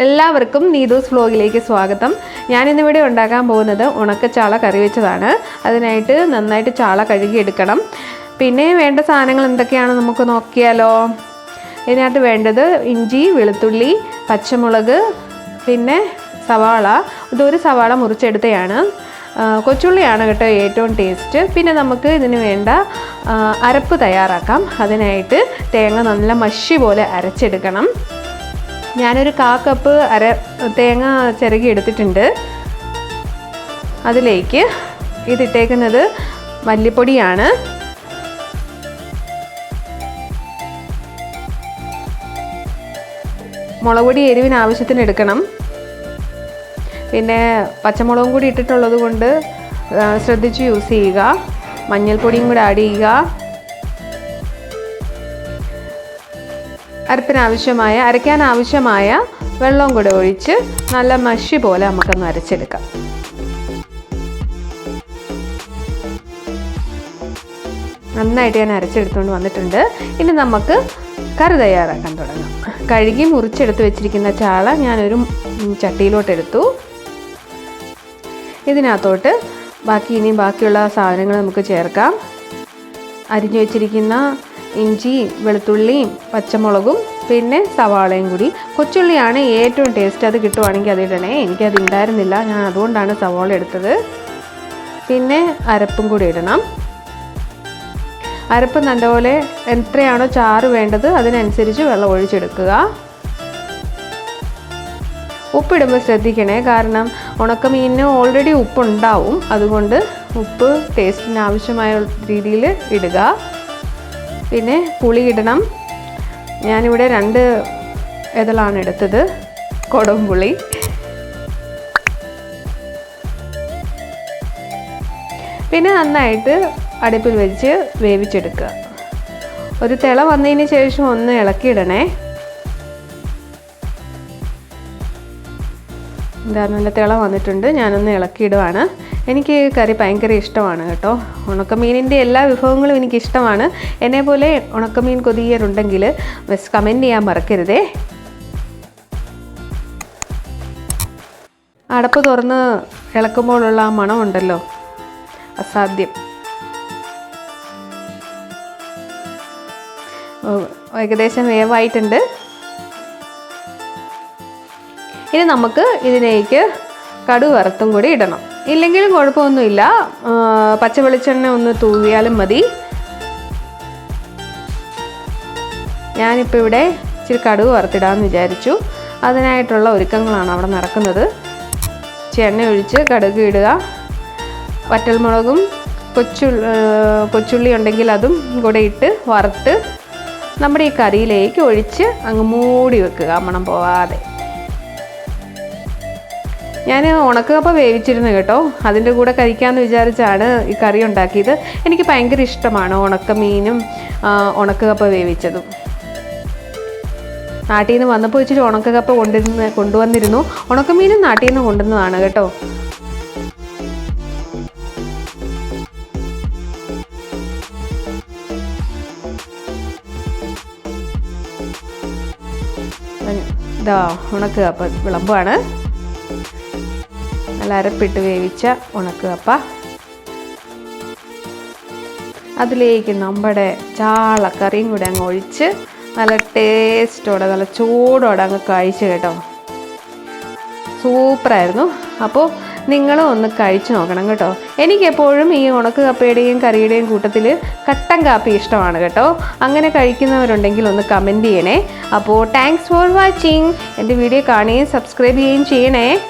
എല്ലാവർക്കും നീതൂസ് വ്ലോഗിലേക്ക് സ്വാഗതം. ഞാനിന്നിവിടെ ഉണ്ടാക്കാൻ പോകുന്നത് ഉണക്കച്ചാള കറി വെച്ചതാണ്. അതിനായിട്ട് നന്നായിട്ട് ചാള കഴുകിയെടുക്കണം. പിന്നെ വേണ്ട സാധനങ്ങൾ എന്തൊക്കെയാണ് നമുക്ക് നോക്കിയാലോ? ഇതിനകത്ത് വേണ്ടത് ഇഞ്ചി വെളുത്തുള്ളി പച്ചമുളക് പിന്നെ സവാള. ഇതൊരു സവാള മുറിച്ചെടുത്തതാണ് ആ, കൊച്ചുള്ളിയാണ് കേട്ടോ ഏറ്റവും ടേസ്റ്റ്. പിന്നെ നമുക്ക് ഇതിന് വേണ്ട അരപ്പ് തയ്യാറാക്കാം. അതിനായിട്ട് തേങ്ങ നല്ല മഷി പോലെ അരച്ചെടുക്കണം. ഞാനൊരു കാ കപ്പ് അര തേങ്ങ ചിരകി എടുത്തിട്ടുണ്ട്. അതിലേക്ക് ഇതിട്ടേക്കുന്നത് മല്ലിപ്പൊടിയാണ്. മുളക് പൊടി എരിവിന് ആവശ്യത്തിന് എടുക്കണം. പിന്നെ പച്ചമുളകും കൂടി ഇട്ടിട്ടുള്ളത് കൊണ്ട് ശ്രദ്ധിച്ച് യൂസ് ചെയ്യുക. മഞ്ഞൾപ്പൊടിയും കൂടി ആഡ് ചെയ്യുക. അരപ്പിന് ആവശ്യമായ അരയ്ക്കാൻ ആവശ്യമായ വെള്ളവും കൂടെ ഒഴിച്ച് നല്ല മഷി പോലെ നമുക്കൊന്ന് അരച്ചെടുക്കാം. നന്നായിട്ട് ഞാൻ അരച്ചെടുത്തുകൊണ്ട് വന്നിട്ടുണ്ട്. ഇനി നമുക്ക് കറി തയ്യാറാക്കാൻ തുടങ്ങാം. കഴുകി മുറിച്ചെടുത്ത് വെച്ചിരിക്കുന്ന ചാള ഞാനൊരു ചട്ടിയിലോട്ട് എടുത്തു ഇതിനകത്തോട്ട് ബാക്കി ഇനിയും ബാക്കിയുള്ള സാധനങ്ങൾ നമുക്ക് ചേർക്കാം. അരിഞ്ഞു വെച്ചിരിക്കുന്ന ഇഞ്ചി വെളുത്തുള്ളിയും പച്ചമുളകും പിന്നെ സവാളയും കൂടി. കൊച്ചുള്ളിയാണ് ഏറ്റവും ടേസ്റ്റ് അത് കിട്ടുവാണെങ്കിൽ അത് ഇടണേ. എനിക്കത് ഉണ്ടായിരുന്നില്ല. ഞാൻ അതുകൊണ്ടാണ് സവാള എടുത്തത്. പിന്നെ അരപ്പും കൂടി ഇടണം. അരപ്പ് നല്ലപോലെ എത്രയാണോ ചാറ് വേണ്ടത് അതിനനുസരിച്ച് വെള്ളം ഒഴിച്ചെടുക്കുക. ഉപ്പിടുമ്പോൾ ശ്രദ്ധിക്കണേ. കാരണം ഉണക്കമീനിന് ഓൾറെഡി ഉപ്പുണ്ടാവും. അതുകൊണ്ട് ഉപ്പ് ടേസ്റ്റിന് ആവശ്യമായ രീതിയിൽ ഇടുക. പിന്നെ പുളി ഇടണം. ഞാനിവിടെ രണ്ട് ഇതളാണ് എടുത്തത്. കൊടംപുളി പിന്നെ നന്നായിട്ട് അടുപ്പിൽ വെച്ച് വേവിച്ചെടുക്കുക. ഒരു തിള വന്നതിന് ശേഷം ഒന്ന് ഇളക്കിയിടണേ. ഇതാ നല്ല തിള വന്നിട്ടുണ്ട്. ഞാനൊന്ന് ഇളക്കിയിടുവാണ്. എനിക്ക് കറി ഭയങ്കര ഇഷ്ടമാണ് കേട്ടോ. ഉണക്കമീനിന്റെ എല്ലാ വിഭവങ്ങളും എനിക്ക് ഇഷ്ടമാണ് എന്നെ പോലെ ഉണക്കമീൻ കൊതിയരുണ്ടെങ്കിൽ ബസ് കമന്റ് ചെയ്യാൻ മറക്കരുതേ. അടപ്പ് തുറന്ന് ഇളക്കുമ്പോഴുള്ള ആ മണമുണ്ടല്ലോ അസാധ്യം. ഏകദേശം വേവായിട്ടുണ്ട്. ഇനി നമുക്ക് ഇതിലേക്ക് കടു വറുത്തും കൂടി ഇടണം. ഇല്ലെങ്കിലും കുഴപ്പമൊന്നുമില്ല. പച്ച വെളിച്ചെണ്ണ ഒന്ന് തൂവിയാലും മതി. ഞാനിപ്പോൾ ഇവിടെ ഇച്ചിരി കടുക് വറുത്തിടാമെന്ന് വിചാരിച്ചു. അതിനായിട്ടുള്ള ഒരുക്കങ്ങളാണ് അവിടെ നടക്കുന്നത്. ചെണ്ണ ഒഴിച്ച് കടുക് ഇടുക. വറ്റൽമുളകും കൊച്ചു കൊച്ചുള്ളി ഉണ്ടെങ്കിൽ അതും കൂടെ ഇട്ട് വറുത്ത് നമ്മുടെ ഈ കറിയിലേക്ക് ഒഴിച്ച് അങ്ങ് മൂടി വെക്കുക. മണം പോവാതെ. ഞാൻ ഉണക്കക്കപ്പ വേവിച്ചിരുന്നു കേട്ടോ. അതിന്റെ കൂടെ കഴിക്കാമെന്ന് വിചാരിച്ചാണ് ഈ കറി ഉണ്ടാക്കിയത്. എനിക്ക് ഭയങ്കര ഇഷ്ടമാണ് ഉണക്കമീനും ആ, ഉണക്കക്കപ്പ വേവിച്ചതും. നാട്ടിൽ നിന്ന് വന്നപ്പോൾ ഇച്ചിരി ഉണക്കക്കപ്പ കൊണ്ടിരുന്ന് കൊണ്ടുവന്നിരുന്നു. ഉണക്കമീനും നാട്ടിൽ നിന്ന് കൊണ്ടുവന്നതാണ് കേട്ടോ. ഇതാ ഉണക്കക്കപ്പ വിളമ്പാണ്. നല്ല അരപ്പിട്ട് വേവിച്ച ഉണക്കക്കപ്പ അതിലേക്ക് നമ്മുടെ ചാളക്കറിയും കൂടെ അങ്ങ് ഒഴിച്ച് നല്ല ടേസ്റ്റോടെ നല്ല ചൂടോടെ അങ്ങ് കഴിച്ച് കേട്ടോ. സൂപ്പറായിരുന്നു. അപ്പോൾ നിങ്ങളും ഒന്ന് കഴിച്ചു നോക്കണം കേട്ടോ. എനിക്കെപ്പോഴും ഈ ഉണക്ക് കപ്പയുടെയും കറിയുടെയും കൂട്ടത്തിൽ കട്ടൻ കാപ്പി ഇഷ്ടമാണ് കേട്ടോ. അങ്ങനെ കഴിക്കുന്നവരുണ്ടെങ്കിൽ ഒന്ന് കമന്റ് ചെയ്യണേ. അപ്പോൾ താങ്ക്സ് ഫോർ വാച്ചിങ് എന്റെ വീഡിയോ കാണുകയും സബ്സ്ക്രൈബ് ചെയ്യുകയും ചെയ്യണേ.